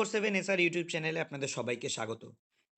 Four seven SR YouTube চ্যানেলে আপনাদের সবাইকে স্বাগত।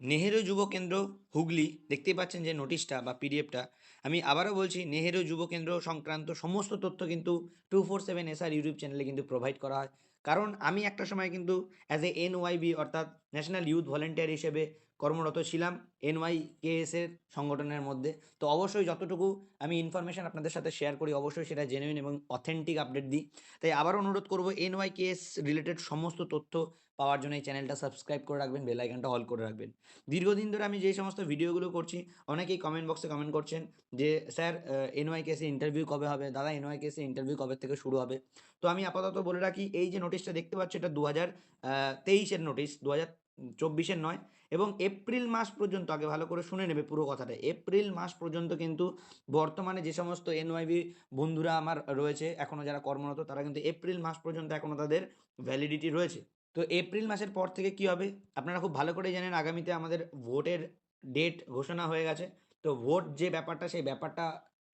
নেহেরু যুব কেন্দ্র, হুগলি দেখতেই পাচ্ছেন যে নোটিশটা বা পিডিএফটা, আমি আবারও বলছি, নেহেরু যুব কেন্দ্র সংক্রান্ত সমস্ত তথ্য কিন্তু two four seven SR YouTube চ্যানেলে কিন্তু প্রোভাইড করা হয়। কারণ আমি একটা সময় কিন্তু অ্যাজ এ এনওয়াইবি অর্থাৎ ন্যাশনাল ইউথ ভলেন্টিয়ার হিসেবে কর্মরত ছিলাম এনওয়াই কেএসের সংগঠনের মধ্যে। তো অবশ্যই যতটুকু আমি ইনফরমেশন আপনাদের সাথে শেয়ার করি, অবশ্যই সেটা জেনুইন এবং অথেন্টিক আপডেট দিই। তাই আবার অনুরোধ করব এনওয়াই কেএস রিলেটেড সমস্ত তথ্য পাওয়ার জন্য এই চ্যানেলটা সাবস্ক্রাইব করে রাখবেন বেল আইকনটা অল করে রাখবেন। দীর্ঘদিন ধরে আমি যেই সমস্ত ভিডিওগুলো করছি, অনেকেই কমেন্ট বক্সে কমেন্ট করছেন যে, স্যার এনওয়াই কেসে ইন্টারভিউ কবে হবে? দাদা এনওয়াই কেসে ইন্টারভিউ কবে থেকে শুরু হবে? তো আমি আপাতত বলে রাখি, এই যে নোটিশটা দেখতে পাচ্ছি, এটা দু হাজার তেইশের নোটিশ দু হাজার চব্বিশের নয়। এবং এপ্রিল মাস পর্যন্ত, আগে ভালো করে শুনে নেবে পুরো কথাটা, এপ্রিল মাস পর্যন্ত কিন্তু বর্তমানে যে সমস্ত এনওয়াইবি বন্ধুরা আমার রয়েছে এখনও যারা কর্মরত, তারা কিন্তু এপ্রিল মাস পর্যন্ত এখনও তাদের ভ্যালিডিটি রয়েছে। তো এপ্রিল মাসের পর থেকে কি হবে? আপনারা খুব ভালো করে জানেন, আগামীতে আমাদের ভোটের ডেট ঘোষণা হয়ে গেছে। তো ভোট যে ব্যাপারটা, সেই ব্যাপারটা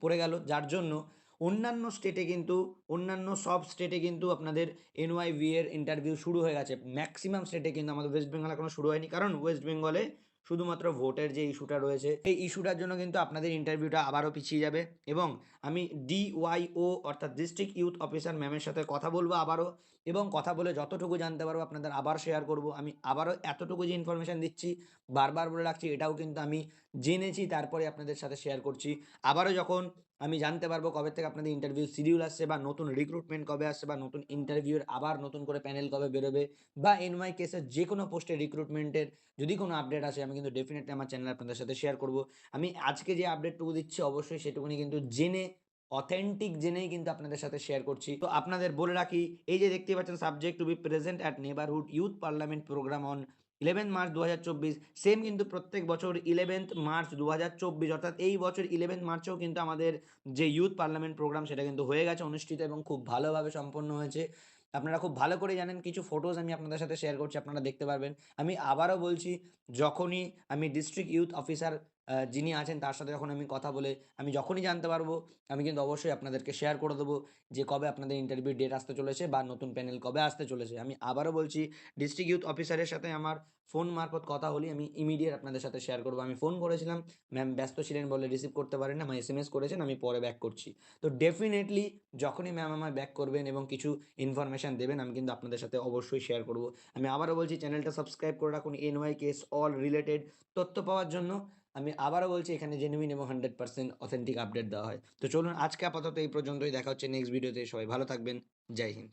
পড়ে গেল। যার জন্য অন্যান্য স্টেটে কিন্তু, অন্যান্য সব স্টেটে কিন্তু আপনাদের এনওয়াইভি এর ইন্টারভিউ শুরু হয়ে গেছে। ম্যাক্সিমাম স্টেটে কিন্তু আমাদের ওয়েস্ট বেঙ্গল এখনও শুরু হয়নি। কারণ ওয়েস্ট বেঙ্গলে শুধুমাত্র ভোটের যে ইস্যুটা রয়েছে, এই ইস্যুটার জন্য কিন্তু আপনাদের ইন্টারভিউটা আবারও পিছিয়ে যাবে। এবং আমি ডিওয়াইও অর্থাৎ ডিস্ট্রিক্ট ইউথ অফিসার ম্যামের সাথে কথা বলব আবারও। এবং কথা বলে যতটুকু জানতে পারব আপনাদের আবার শেয়ার করব। আমি আবারও এতটুকু যে ইনফরমেশান দিচ্ছি, বারবার বলে রাখছি, এটাও কিন্তু আমি জেনেছি, তারপরে আপনাদের সাথে শেয়ার করছি। আবারও যখন আমি জানতে পারব কবে থেকে আপনাদের ইন্টারভিউ শিডিউল আসছে বা নতুন রিক্রুটমেন্ট কবে আসছে বা নতুন ইন্টারভিউর আবার নতুন করে প্যানেল কবে বেরোবে বা এনওয়াই কেসের যে কোনো পোস্টে রিক্রুটমেন্টের যদি কোনো আপডেট আসে, আমি কিন্তু ডেফিনেটলি আমার চ্যানেল আপনাদের সাথে শেয়ার করব। আমি আজকে যে আপডেটটুকু দিচ্ছি অবশ্যই সেটুকুনি কিন্তু জেনে অথেন্টিক জেনেই কিন্তু আপনাদের সাথে শেয়ার করছি। তো আপনাদের বলে রাখি, এই যে দেখতে পাচ্ছেন subject to be present at neighbourhood youth parliament programme on eleventh March দু হাজার চব্বিশ সেম কিন্তু প্রত্যেক বছর ইলেভেন্থ মার্চ দু হাজার চব্বিশ, অর্থাৎ এই বছর ইলেভেন্থ মার্চেও কিন্তু আমাদের যে ইউথ পার্লামেন্ট প্রোগ্রাম সেটা কিন্তু হয়ে গেছে অনুষ্ঠিত এবং খুব ভালোভাবে সম্পন্ন হয়েছে। আপনারা খুব ভালো করে জানেন, কিছু ফটোজ আমি আপনাদের সাথে শেয়ার করছি, আপনারা দেখতে পারবেন। আমি আবারও বলছি, যখনই আমি ডিস্ট্রিক্ট ইউথ অফিসার যিনি আছেন তার সাথে যখন আমি কথা বলে আমি যখনই জানতে পারব, আমি কিন্তু অবশ্যই আপনাদেরকে শেয়ার করে দেবো যে কবে আপনাদের ইন্টারভিউ ডেট আসতে চলেছে বা নতুন প্যানেল কবে আসতে চলেছে। আমি আবারও বলছি ডিস্ট্রিক্ট ইউথ অফিসারের সাথে আমার ফোন মারফত কথা হলেই আমি ইমিডিয়েট আপনাদের সাথে শেয়ার করব। আমি ফোন করেছিলাম ম্যাম ব্যস্ত ছিলেন বলে রিসিভ করতে পারেন না আমার এস এম এস করেছেন, আমি পরে ব্যাক করছি। তো ডেফিনেটলি যখনই ম্যাম আমার ব্যাক করবেন এবং কিছু ইনফরমেশান দেবেন, আমি কিন্তু আপনাদের সাথে অবশ্যই শেয়ার করব। আমি আবারও বলছি চ্যানেলটা সাবস্ক্রাইব করে রাখুন এনওয়াই কেস অল রিলেটেড তথ্য পাওয়ার জন্য। আমি আবারও বলছি, এখানে জেনুইন এবং হান্ড্রেড পার্সেন্ট অথেন্টিক আপডেট দেওয়া হয়। তো চলুন আজকে আপাতত এই পর্যন্তই, দেখা হচ্ছে নেক্সট ভিডিওতে সবাই ভালো থাকবেন। জয় হিন্দ।